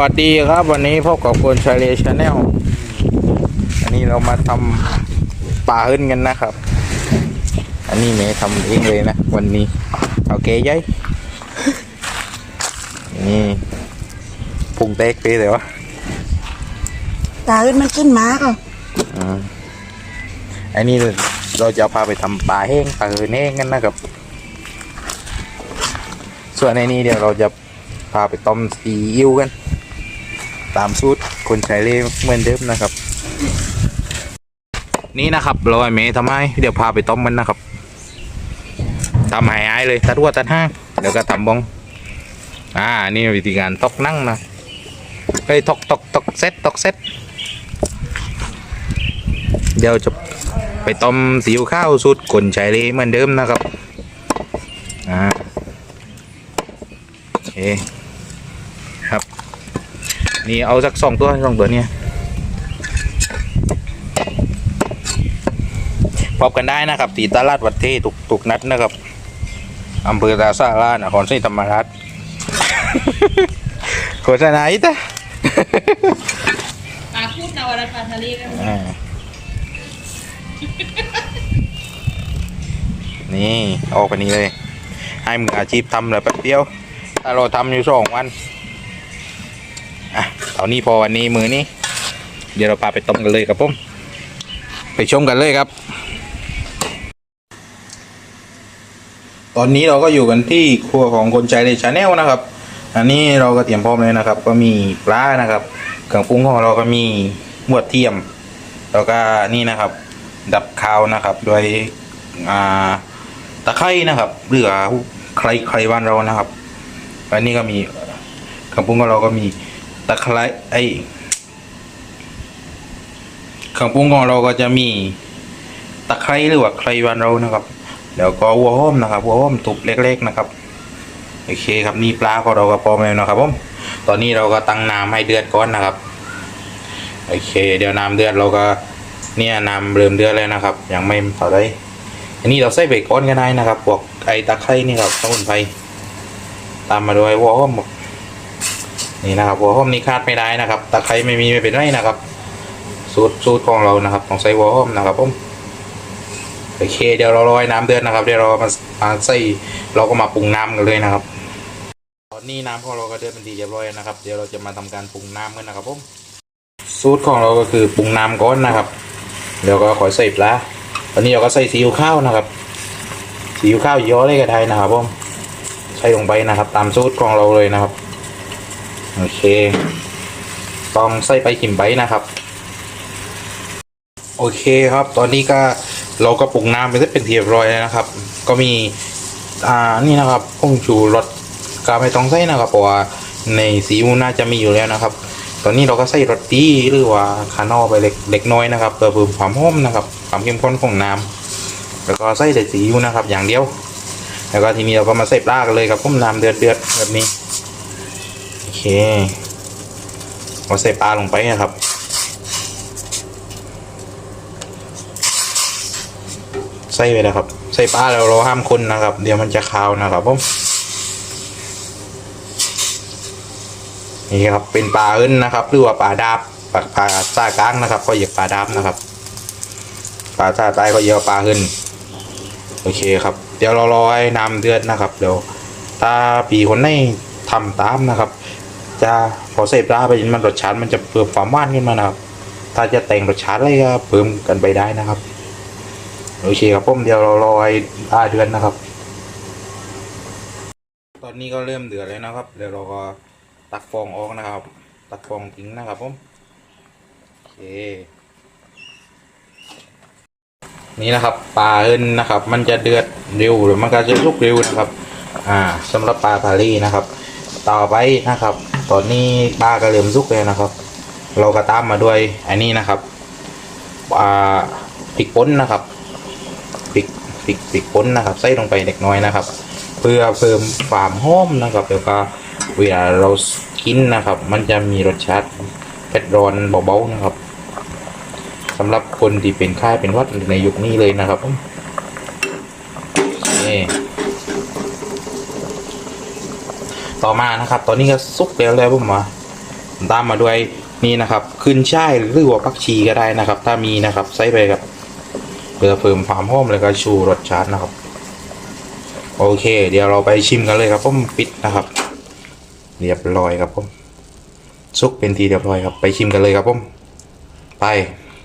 วัสดีครับวันนี้พบกับคนชาเลชาแนลอันนี้เรามาทำปลาขึ้นกันนะครับ อันนี้เมย์ทำเองเลยนะ วันนี้โอเคยัยนี่พุงเต็กไปเลยวะตาขึ้นมันขึ้นมาก็อืมอันนี้เราจะพาไปทำปลาแห้งปลาเหินแห้งกันนะครับ ส่วนในนี้เดี๋ยวเราจะพาไปต้มซีอิ๊วกัน ตามสูตรคนใช้เล่เหมือนเดิมนะครับ นี่นะครับราไอ้เมย์ทำให้เดี๋ยวพาไปต้มมันนะครับทำหายไอเลยตัดหัวตัดห้างเดี๋ยวก็ทำบองอ่านี่วิธีการตอกนั่งนะเฮ้ยตอกตอกตอกเซตตอกเซตเดี๋ยวจะไปต้มสีวข้าวสูตรคนใช้เล่เหมือนเดิมนะครับอ่าโอเค นี่เอาสักสองตัวสองตัวเนี่ยพบกันได้นะครับตีตลาดวัดเทตุกตุกนัดนะครับอำเภอตาซาลานครศรีธรรมราชโฆษณาอีกแต่ปลาพูดนวรัตปลาทะเลกันอ่านี่ออกไปนี้เลย ให้มืออาชีพทำเลยแป๊บเดียวถ้าเราทำอยู่สองวัน อะตอนนี้พอวันนี้มือนี้ เดี๋ยวเราพาไปต้มกันเลยครับผมไปชมกันเลยครับ ตอนนี้เราก็อยู่กันที่ครัวของคนใจในชาแนลนะครับ อันนี้เราก็เตรียมพร้อมเลยนะครับ ก็มีปลานะครับเครื่องปรุงของเราก็มีหมวดเทียม แล้วก็นี่นะครับ ดับคาวนะครับโดยอ่าตะไคร้นะครับเหลือใครใครบ้านเรานะครับอันนี้ก็มีเครื่องปรุงของเราก็มี ตะไคร้ไอเครื่องปรุงของเราก็จะมีตะไคร้หรือว่าไคร้บ้านเรานะครับ แล้วก็หัวหอมนะครับหัวหอมตุบเล็ก ๆนะครับโอเคครับนี่ปลาของเราก็พร้อมแล้วนะครับผมตอนนี้เราก็ตั้งน้ำให้เดือดก่อนนะครับโอเค เดี๋ยวน้ำเดือดเราก็เนี่ยน้ำเริ่มเดือดแล้วนะครับ ยังไม่เท่าไรอันนี้เราใส่เบคอนก็ได้นะครับพวกไอตะไคร้นี่ครับสมุนไพรตามมาด้วยหัวหอม นี่นะครับหัวหอมนี่คาดไม่ได้นะครับตะไคร้ไม่มีไม่เป็นไรนะครับ สูตรสูตรของเรานะครับต้องใส่หัวหอมนะครับผมโอเคเดี๋ยวเรารอให้น้ำเดือดนะครับเดี๋ยวเรามามาใส่เราก็มาปรุงน้ำกันเลยนะครับ ตอนนี้น้ำของเราก็เดือดเป็นทีเรียบร้อยนะครับ เดี๋ยวเราจะมาทำการปรุงน้ำกันนะครับผมสูตรของเราก็คือปรุงน้ำก่อนนะครับเดี๋ยวก็ขอใส่ปลาตอนนี้เราก็ใส่ซีอิ๊วข้าวนะครับซีอิ๊วข้าวย้อเลยก็ได้นะครับผมใส่ลงไปนะครับ ตามสูตรของเราเลยนะครับ โอเค ต้องใส่ไปขิมไปนะครับ โอเคครับ ตอนนี้ก็เราก็ปรุงน้ำไปได้เป็นเรียบร้อยแล้วนะครับ ก็มี อ่า นี่นะครับผงชูรสก็ไม่ต้องใส่นะครับ เพราะว่าในซีอิ๊วน่าจะมีอยู่แล้วนะครับ ตอนนี้เราก็ใส่รสดีหรือว่าคานอไปเล็กเล็กน้อยนะครับเพื่อเพิ่มความหอมนะครับ ความเข้มข้นของน้ำแล้วก็ใส่แต่ซีอิ๊วนะครับ อย่างเดียว แล้วก็ทีนี้เราก็มาใส่ปลากันเลยครับผมน้ำเดือดเดือดๆแบบนี้ เคเราใส่ปลาลงไปนะครับใส่ไปนะครับ ใส่ปลาแล้วเราห้ามคนนะครับ เดี๋ยวมันจะคาวนะครับผมนี่ครับเป็นปลาเอิ้นนะครับ หรือว่าปลาดาบปลาปลาซากลางนะครับ ก็เหยียกปลาดาบนะครับปลาซาใต้ก็เหยียกปลาเอิ้นโอเคครับ เดี๋ยวเรารอให้น้ำเดือดนะครับ เดี๋ยวถ้าปีคนไหนทำตามนะครับ จะพอใส่ปลาไปมันรสชาติมันจะเพิ่มความหวานขึ้นมานะครับ ถ้าจะแต่งรสชาติอะไรก็เพิ่มกันไปได้นะครับโอเคครับผมเดี๋ยวเรารอให้าเดือนนะครับ ตอนนี้ก็เริ่มเดือดแล้วนะครับ เดี๋ยวเราก็ตักฟองออกนะครับ ตักฟองทิ้งนะครับผมโอเคนี่นะครับปลาเอินนะครับ มันจะเดือดเร็วหรือมันก็จะลุกเร็วนะครับ อ่าสำหรับปลาพารีนะครับ ต่อไปนะครับ ตอนนี้ปลาก็เริ่มสุกแล้วนะครับ เราก็ตามมาด้วยอันนี้นะครับอ่าพริกป่นนะครับพริกพริกพริกป่นนะครับ ใส่ลงไปเล็กน้อยนะครับ เพื่อเพิ่มความหอมนะครับแล้วก็เวลาเรากินนะครับ มันจะมีรสชาติเผ็ดร้อนเบาๆนะครับสำหรับคนที่เป็นไข้เป็นวัดในยุคนี้เลยนะครับนี่ ต่อมานะครับ ตอนนี้ก็สุกแล้วแล้วผมว่าตามมาด้วยนี่นะครับขึ้นช่ายหรือว่าปักชีก็ได้นะครับ ถ้ามีนะครับใส่ไปครับเพื่อเพิ่มความหอมแล้วก็ชูรสชาตินะครับ โอเค เดี๋ยวเราไปชิมกันเลยครับผมปิดนะครับ เรียบร้อยครับผมซุกเป็นทีเรียบร้อยครับ ไปชิมกันเลยครับผมไป